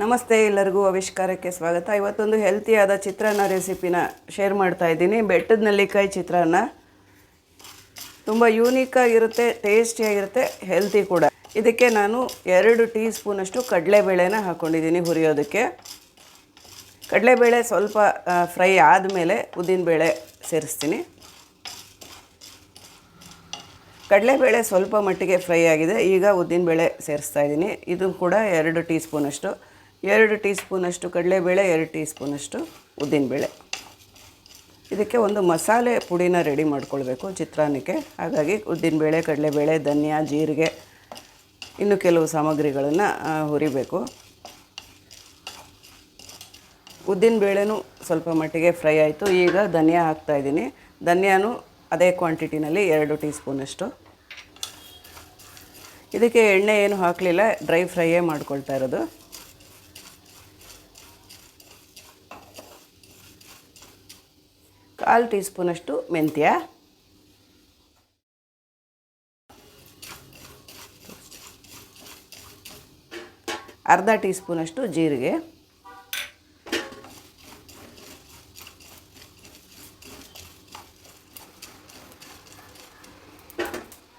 ನಮಸ್ತೆ ಎಲ್ಲರಿಗೂ ಆವಿಷ್ಕಾರಕ್ಕೆ ಸ್ವಾಗತ. ಇವತ್ತೊಂದು ಹೆಲ್ತಿಯಾದ ಚಿತ್ರಾನ್ನ ರೆಸಿಪಿನ ಶೇರ್ ಮಾಡ್ತಾ ಇದ್ದೀನಿ. ಬೆಟ್ಟದ ನೆಲ್ಲಿಕಾಯಿ ಚಿತ್ರಾನ್ನ. ತುಂಬ ಯೂನಿಕ್ಕಾಗಿರುತ್ತೆ ಟೇಸ್ಟಿಯಾಗಿರುತ್ತೆ ಹೆಲ್ತಿ ಕೂಡ. ಇದಕ್ಕೆ ನಾನು ಎರಡು ಟೀ ಸ್ಪೂನಷ್ಟು ಕಡಲೆಬೇಳೆನ ಹಾಕ್ಕೊಂಡಿದ್ದೀನಿ ಹುರಿಯೋದಕ್ಕೆ. ಕಡಲೆಬೇಳೆ ಸ್ವಲ್ಪ ಫ್ರೈ ಆದಮೇಲೆ ಉದ್ದಿನಬೇಳೆ ಸೇರಿಸ್ತೀನಿ. ಕಡಲೆಬೇಳೆ ಸ್ವಲ್ಪ ಮಟ್ಟಿಗೆ ಫ್ರೈ ಆಗಿದೆ. ಈಗ ಉದ್ದಿನಬೇಳೆ ಸೇರಿಸ್ತಾ ಇದ್ದೀನಿ. ಇದು ಕೂಡ ಎರಡು ಟೀ ಸ್ಪೂನಷ್ಟು ಎರಡು ಟೀ ಸ್ಪೂನಷ್ಟು ಕಡಲೆಬೇಳೆ, ಎರಡು ಟೀ ಸ್ಪೂನಷ್ಟು ಉದ್ದಿನಬೇಳೆ. ಇದಕ್ಕೆ ಒಂದು ಮಸಾಲೆ ಪುಡಿನ ರೆಡಿ ಮಾಡ್ಕೊಳ್ಬೇಕು ಚಿತ್ರಾನ್ನಕ್ಕೆ. ಹಾಗಾಗಿ ಉದ್ದಿನಬೇಳೆ, ಕಡಲೆಬೇಳೆ, ಧನಿಯಾ, ಜೀರಿಗೆ, ಇನ್ನು ಕೆಲವು ಸಾಮಗ್ರಿಗಳನ್ನು ಹುರಿಬೇಕು. ಉದ್ದಿನಬೇಳೆನೂ ಸ್ವಲ್ಪ ಮಟ್ಟಿಗೆ ಫ್ರೈ ಆಯಿತು. ಈಗ ಧನಿಯಾ ಹಾಕ್ತಾಯಿದ್ದೀನಿ ಧನಿಯಾನು ಅದೇ ಕ್ವಾಂಟಿಟಿನಲ್ಲಿ ಎರಡು ಟೀ ಸ್ಪೂನಷ್ಟು ಇದಕ್ಕೆ ಎಣ್ಣೆ ಏನು ಹಾಕಲಿಲ್ಲ, ಡ್ರೈ ಫ್ರೈಯೇ ಮಾಡ್ಕೊಳ್ತಾ ಇರೋದು. ಕಾಲು ಟೀ ಸ್ಪೂನಷ್ಟು ಮೆಂತ್ಯ. ಅರ್ಧ ಟೀ ಸ್ಪೂನಷ್ಟು ಜೀರಿಗೆ.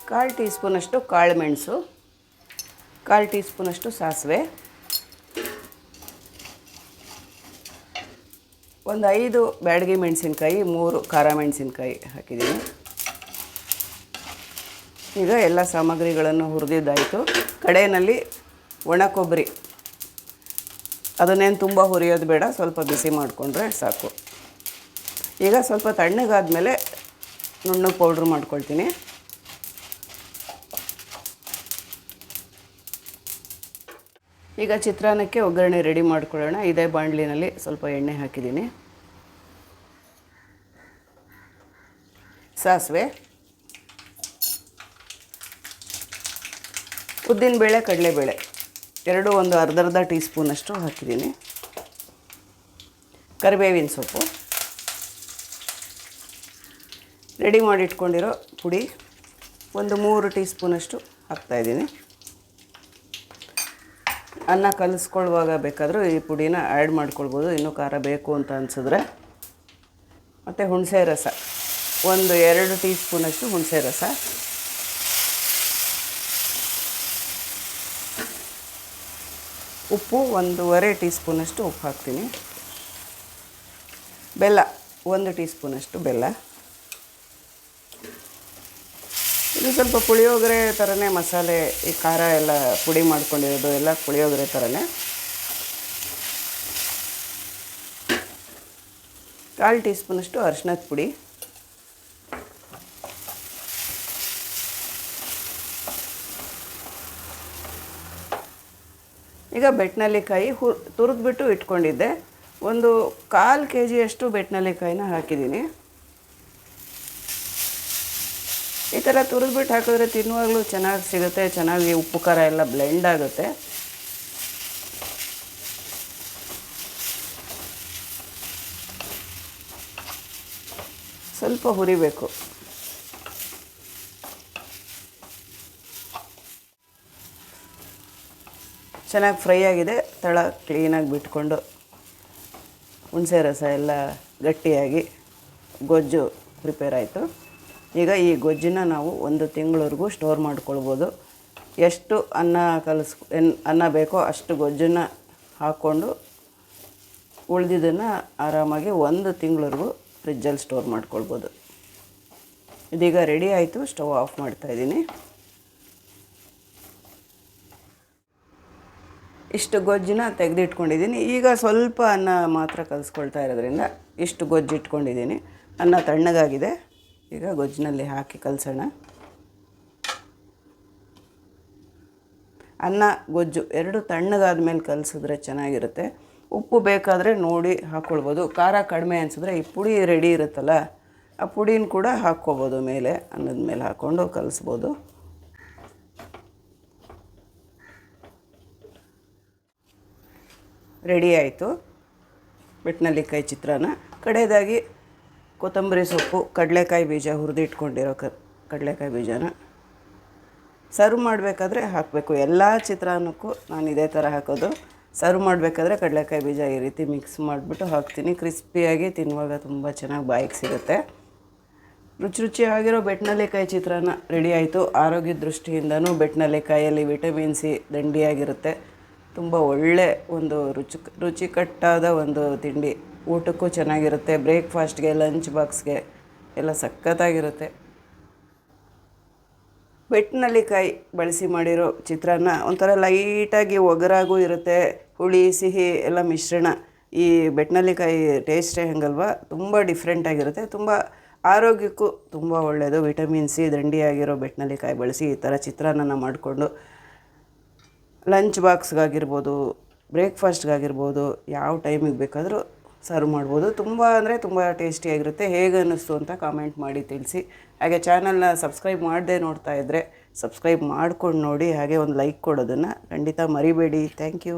ಕಾಲು ಟೀ ಸ್ಪೂನಷ್ಟು ಕಾಳು ಮೆಣಸು. ಕಾಲು ಟೀ ಸ್ಪೂನಷ್ಟು ಸಾಸಿವೆ. ಒಂದು ಐದು ಬ್ಯಾಡಗಿ ಮೆಣಸಿನ್ಕಾಯಿ, ಮೂರು ಖಾರ ಮೆಣಸಿನ್ಕಾಯಿ ಹಾಕಿದ್ದೀನಿ. ಈಗ ಎಲ್ಲ ಸಾಮಗ್ರಿಗಳನ್ನು ಹುರಿದಿದ್ದಾಯಿತು. ಕಡೆಯಲ್ಲಿ ಒಣ ಕೊಬ್ಬರಿ. ಅದನ್ನೇನು ತುಂಬ ಹುರಿಯೋದು ಬೇಡ, ಸ್ವಲ್ಪ ಬಿಸಿ ಮಾಡಿಕೊಂಡ್ರೆ ಸಾಕು. ಈಗ ಸ್ವಲ್ಪ ತಣ್ಣಗಾದ್ಮೇಲೆ ನುಣ್ಣಗೆ ಪೌಡ್ರ್ ಮಾಡ್ಕೊಳ್ತೀನಿ. ಈಗ ಚಿತ್ರಾನ್ನಕ್ಕೆ ಒಗ್ಗರಣೆ ರೆಡಿ ಮಾಡ್ಕೊಳ್ಳೋಣ. ಇದೇ ಬಾಣಲಿನಲ್ಲಿ ಸ್ವಲ್ಪ ಎಣ್ಣೆ ಹಾಕಿದ್ದೀನಿ. ಸಾಸಿವೆ. ಉದ್ದಿನಬೇಳೆ ಕಡಲೆಬೇಳೆ. ಎರಡು ಒಂದು ಅರ್ಧ ಅರ್ಧ ಟೀ ಸ್ಪೂನಷ್ಟು ಹಾಕಿದ್ದೀನಿ. ಕರಿಬೇವಿನ ಸೊಪ್ಪು. ರೆಡಿ ಮಾಡಿಟ್ಕೊಂಡಿರೋ ಪುಡಿ ಒಂದು ಮೂರು ಟೀ ಸ್ಪೂನಷ್ಟು ಹಾಕ್ತಾಯಿದ್ದೀನಿ ಅನ್ನ ಕಲಿಸ್ಕೊಳ್ಳುವಾಗ ಬೇಕಾದರೂ ಈ ಪುಡಿನ ಆ್ಯಡ್ ಮಾಡ್ಕೊಳ್ಬೋದು. ಇನ್ನೂ ಖಾರ ಬೇಕು ಅಂತ ಅನಿಸಿದ್ರೆ. ಮತ್ತು ಹುಣಸೆ ರಸ. ಒಂದು ಎರಡು ಟೀ ಸ್ಪೂನಷ್ಟು ಹುಣಸೆ ರಸ. ಉಪ್ಪು ಒಂದೂವರೆ ಟೀ ಸ್ಪೂನಷ್ಟು ಉಪ್ಪು ಹಾಕ್ತೀನಿ. ಬೆಲ್ಲ ಒಂದು ಟೀ ಸ್ಪೂನಷ್ಟು ಬೆಲ್ಲ. ಇದು ಸ್ವಲ್ಪ ಪುಳಿಯೋಗರೆ ಥರನೇ ಮಸಾಲೆ, ಈ ಖಾರ ಎಲ್ಲ ಪುಡಿ ಮಾಡ್ಕೊಂಡಿರೋದು ಎಲ್ಲ ಪುಳಿಯೋಗರೆ ಥರನೇ. ಕಾಲು ಟೀ ಸ್ಪೂನಷ್ಟು ಅರಿಶಿನದ ಪುಡಿ. ಈಗ ಬೆಟ್ನಲ್ಲಿಕಾಯಿ ಹು, ತುರಿದ್ಬಿಟ್ಟು ಇಟ್ಕೊಂಡಿದ್ದೆ. ಒಂದು ಕಾಲು ಕೆ ಜಿಯಷ್ಟು ಬೆಟ್ನಲ್ಲಿಕಾಯಿನ ಹಾಕಿದ್ದೀನಿ. ಈ ಥರ ತುರಿದ್ಬಿಟ್ಟು ಹಾಕಿದ್ರೆ ತಿನ್ನುವಾಗಲೂ ಚೆನ್ನಾಗಿ ಸಿಗುತ್ತೆ, ಚೆನ್ನಾಗಿ ಉಪ್ಪು ಖಾರ ಎಲ್ಲ ಬ್ಲೆಂಡ್ ಆಗುತ್ತೆ. ಸ್ವಲ್ಪ ಹುರಿಬೇಕು. ಚೆನ್ನಾಗಿ ಫ್ರೈ ಆಗಿದೆ, ತಳ ಕ್ಲೀನಾಗಿ ಬಿಟ್ಕೊಂಡು ಹುಣಸೆ ರಸ ಎಲ್ಲ ಗಟ್ಟಿಯಾಗಿ ಗೊಜ್ಜು ಪ್ರಿಪೇರ್ ಆಯಿತು. ಈಗ ಈ ಗೊಜ್ಜಿನ ನಾವು ಒಂದು ತಿಂಗಳವರೆಗೂ ಸ್ಟೋರ್ ಮಾಡ್ಕೊಳ್ಬೋದು. ಎಷ್ಟು ಅನ್ನ ಕಲಿಸ್ ಅನ್ನ ಬೇಕೋ ಅಷ್ಟು ಗೊಜ್ಜನ್ನು ಹಾಕ್ಕೊಂಡು ಉಳಿದಿದ್ದನ್ನು ಆರಾಮಾಗಿ ಒಂದು ತಿಂಗಳವರೆಗೂ ಫ್ರಿಜ್ಜಲ್ಲಿ ಸ್ಟೋರ್ ಮಾಡ್ಕೊಳ್ಬೋದು. ಇದೀಗ ರೆಡಿ ಆಯಿತು ಸ್ಟವ್ ಆಫ್ ಮಾಡ್ತಾಯಿದ್ದೀನಿ ಇಷ್ಟು ಗೊಜ್ಜಿನ ತೆಗೆದಿಟ್ಕೊಂಡಿದ್ದೀನಿ. ಈಗ ಸ್ವಲ್ಪ ಅನ್ನ ಮಾತ್ರ ಕಲಿಸ್ಕೊಳ್ತಾ ಇರೋದ್ರಿಂದ ಇಷ್ಟು ಗೊಜ್ಜು ಇಟ್ಕೊಂಡಿದ್ದೀನಿ. ಅನ್ನ ತಣ್ಣಗಾಗಿದೆ. ಈಗ ಗೊಜ್ಜಿನಲ್ಲಿ ಹಾಕಿ ಕಲಸೋಣ. ಅನ್ನ, ಗೊಜ್ಜು ಎರಡು ತಣ್ಣಗಾದ ಮೇಲೆ ಕಲಸಿದ್ರೆ ಚೆನ್ನಾಗಿರುತ್ತೆ. ಉಪ್ಪು ಬೇಕಾದರೆ ನೋಡಿ ಹಾಕ್ಕೊಳ್ಬೋದು ಖಾರ ಕಡಿಮೆ ಅನಿಸಿದ್ರೆ ಈ ಪುಡಿ ರೆಡಿ ಇರುತ್ತಲ್ಲ, ಆ ಪುಡಿನ ಕೂಡ ಹಾಕ್ಕೋಬೋದು ಮೇಲೆ. ಅನ್ನದ ಮೇಲೆ ಹಾಕ್ಕೊಂಡು ಕಲಿಸ್ಬೋದು. ರೆಡಿ ಆಯಿತು. ಕೈ ಚಿತ್ರಾನ್ನ. ಕಡೆಯದಾಗಿ ಕೊತ್ತಂಬರಿ ಸೊಪ್ಪು, ಕಡಲೆಕಾಯಿ ಬೀಜ ಹುರಿದಿಟ್ಕೊಂಡಿರೋ ಕಡಲೆಕಾಯಿ ಬೀಜನ ಸರ್ವ್ ಮಾಡಬೇಕಾದ್ರೆ ಹಾಕಬೇಕು. ಎಲ್ಲ ಚಿತ್ರಾನ್ನಕ್ಕೂ ನಾನು ಇದೇ ಥರ ಹಾಕೋದು. ಸರ್ವ್ ಮಾಡಬೇಕಾದ್ರೆ ಕಡಲೆಕಾಯಿ ಬೀಜ ಈ ರೀತಿ ಮಿಕ್ಸ್ ಮಾಡಿಬಿಟ್ಟು ಹಾಕ್ತೀನಿ. ಕ್ರಿಸ್ಪಿಯಾಗಿ ತಿನ್ನುವಾಗ ತುಂಬ ಚೆನ್ನಾಗಿ ಬಾಯಿಗೆ ಸಿಗುತ್ತೆ. ರುಚಿ ರುಚಿಯಾಗಿರೋ ಬೆಟ್ಟನಲ್ಲಿಕಾಯಿ ಚಿತ್ರಾನ್ನ ರೆಡಿ ಆಯಿತು. ಆರೋಗ್ಯ ದೃಷ್ಟಿಯಿಂದನೂ ಬೆಟ್ಟನಲ್ಲಿಕಾಯಲ್ಲಿ ವಿಟಮಿನ್ ಸಿ ದಂಡಿಯಾಗಿರುತ್ತೆ. ತುಂಬ ಒಳ್ಳೆ ಒಂದು ರುಚಿ, ರುಚಿಕಟ್ಟಾದ ಒಂದು ತಿಂಡಿ. ಊಟಕ್ಕೂ ಚೆನ್ನಾಗಿರುತ್ತೆ ಬ್ರೇಕ್ಫಾಸ್ಟ್ಗೆ ಲಂಚ್ ಬಾಕ್ಸ್ಗೆ ಎಲ್ಲ ಸಖತ್ತಾಗಿರುತ್ತೆ. ಬೆಟ್ನಲ್ಲಿಕಾಯಿ ಬಳಸಿ ಮಾಡಿರೋ ಚಿತ್ರಾನ್ನ ಒಂಥರ ಲೈಟಾಗಿ ಒಗರಾಗೂ ಇರುತ್ತೆ, ಹುಳಿ, ಸಿಹಿ ಎಲ್ಲ ಮಿಶ್ರಣ. ಈ ಬೆಟ್ನಲ್ಲಿಕಾಯಿ ಟೇಸ್ಟೇ ಹಂಗಲ್ವಾ? ತುಂಬ ಡಿಫ್ರೆಂಟಾಗಿರುತ್ತೆ ತುಂಬ ಆರೋಗ್ಯಕ್ಕೂ ತುಂಬ ಒಳ್ಳೆಯದು ವಿಟಮಿನ್ ಸಿ ದಂಡಿಯಾಗಿರೋ ಬೆಟ್ನಲ್ಲಿಕಾಯಿ ಬಳಸಿ ಈ ಥರ ಚಿತ್ರಾನ್ನ ಮಾಡಿಕೊಂಡು ಲಂಚ್ ಬಾಕ್ಸ್ಗಾಗಿರ್ಬೋದು ಬ್ರೇಕ್ಫಾಸ್ಟ್ಗಾಗಿರ್ಬೋದು ಯಾವ ಟೈಮಿಗೆ ಬೇಕಾದರೂ ಸರ್ವ್ ಮಾಡ್ಬೋದು. ತುಂಬ ಅಂದರೆ ತುಂಬ ಟೇಸ್ಟಿಯಾಗಿರುತ್ತೆ ಹೇಗೆ ಅನ್ನಿಸ್ತು ಅಂತ ಕಾಮೆಂಟ್ ಮಾಡಿ ತಿಳಿಸಿ. ಹಾಗೆ ಚಾನಲ್ನ ಸಬ್ಸ್ಕ್ರೈಬ್ ಮಾಡದೆ ನೋಡ್ತಾ ಇದ್ದರೆ ಸಬ್ಸ್ಕ್ರೈಬ್ ಮಾಡ್ಕೊಂಡು ನೋಡಿ, ಹಾಗೆ ಒಂದು ಲೈಕ್ ಕೊಡೋದನ್ನು ಖಂಡಿತ ಮರಿಬೇಡಿ. Thank you